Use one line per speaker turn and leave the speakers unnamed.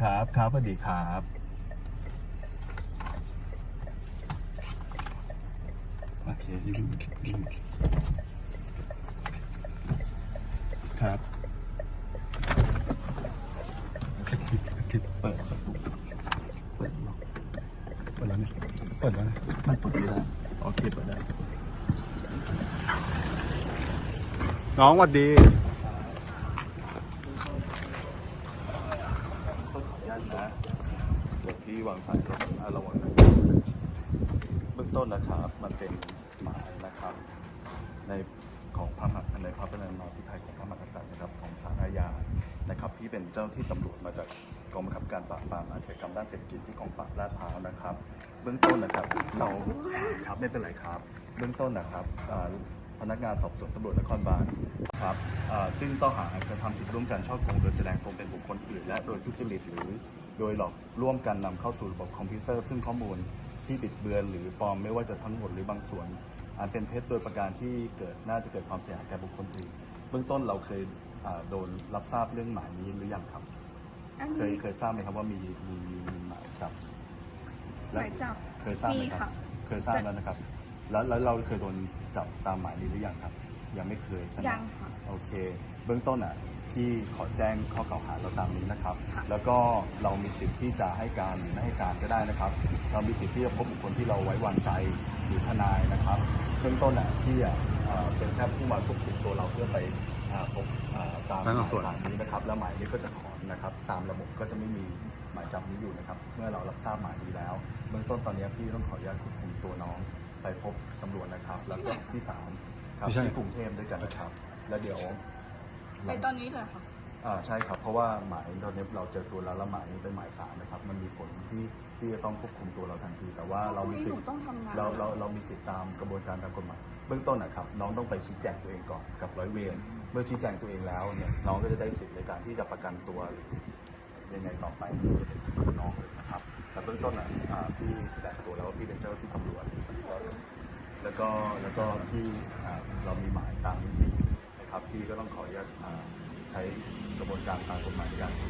ครับครับสวัสดีครับ โอเคยืนยืนครับคลิปคลิปเปิดประตูเปิดล็อกเปิดแล้วเนี่ยเปิดแล้วนะมันเปิดไม่ได้โอเคเปิดได้ น้องหวัดดี ต้องขออนุ ญาตนะเดี๋ยวพี่วางสายก่อนอะระวังสายเบื้องต้นนะครับ มันเป็นหมายนะครับ ในของพระมหากในพระบรมาชิไทยของพระมหากษัตริย์นะครับของศาลอาญานะครับพี่เป็นเจ้าที่ตำรวจมาจากกองบังคับการปราบปรามอาชญากรรมด้านเศรษฐกิจที่กองปราบลาดพร้าวนะครับ เบื้องต้นนะครับ เราครับไม่เป็นไรครับ เบื้องต้นนะครับ พนักงานสอบสวนตำรวจนครบาลครับอ่าซึ่งต้องหากระทำผิดร่วมกันช่อโกงโดยแสดงตนเป็นบุคคลอื่น และโดยทุจริตหรือโดยหลอกร่วมกันนำเข้าสู่ระบบคอมพิวเตอร์ ซึ่งข้อมูลที่บิดเบือนหรือปลอมไม่ว่าจะทั้งหมดหรือบางส่วนอาจเป็นเท็จโดยประการที่เกิดน่าจะเกิดความเสียหายแก่บุคคลอื่นเบื้องต้นเราเคยอ่าโดนรับทราบเรื่องหมายนี้หรือยังครับ
อัน
เคย
นี้
เคยทราบไหมครับว่ามีมีมีหมายจับ
หมายจับ
เคยทราบไหม
มี
ครั
ค่ะ
บเคยทราบแล้วนะครับ แล้วแล้วเราเคยโดนจับตามหมายนี้หรือยังครับ ยังไม่เคยใช่ไหม
ยังค่ะ
โอเค เบื้องต้นอะที่ขอแจ้งข้อกล่าวหาเราตามนี้นะครับ
ค่ะ
แล้วก็เรามีสิทธิ์ที่จะให้การหรือไม่ให้การก็ได้นะครับ เรามีสิทธิ์ที่จะพบบุคคลที่เราไว้วางใจหรือทนายนะครับ เบื้องต้นอะที่อะเอ่อเป็นแค่ผู้มาควบคุมตัวเราเพื่อไปอ่าพบอ่าตามห
พนักงาน
มาย
สอบสวน
สารนี้นะครับ แล้วหมายนี้ก็จะถอนนะครับ ตามระบบก็จะไม่มีหมายจับนี้อยู่นะครับ เมื่อเรารับทราบหมายนี้แล้ว เบื้องต้นตอนนี้พี่ต้องขออนุญาตควบคุมตัวน้อง ไปพบตำรวจนะครับ แล้วก็ที่ศาลครับ
ไม่ใช่
ที่กรุงเทพด้วยกันนะครับ แล้วเดี๋ยว
ไปตอนนี้เลยค่ะ
อ่าใช่ครับ เพราะว่าหมายตอนนี้เราเจอตัวแล้วแล้วหมายนี้เป็นหมายสารนะครับ มันมีผลที่ที่จะต้องควบคุมตัวเราทันที แต่ว่าเรามีสิท
หนู
ธิ์
ต้องทำงาน
เราเราเรามีสิทธิ์ตามกระบวนการตามกฎหมายเบื้องต้นนะครับ น้องต้องไปชี้แจงตัวเองก่อนกับร้อยเวรเมื่อชี้แจงตัวเองแล้วเนี่ยน้องก็จะได้สิทธิ์ในการที่จะประกันตัวหรือยังไงต่อไปจะเป็นสิทธิ์ของน้องเลยนะครับแต่เบื้องต้นอะอ่าพี่แสดงตัวแล้วว่าพี่เป็นเจ้าหน้าที่ตำรวจ แล้วก็แล้วก็ที่เรามีหมายตามนี้จริงนะครับที่ก็ต้องขออนุญาตใช้กระบวนการตามกฎหมายในการตัวน้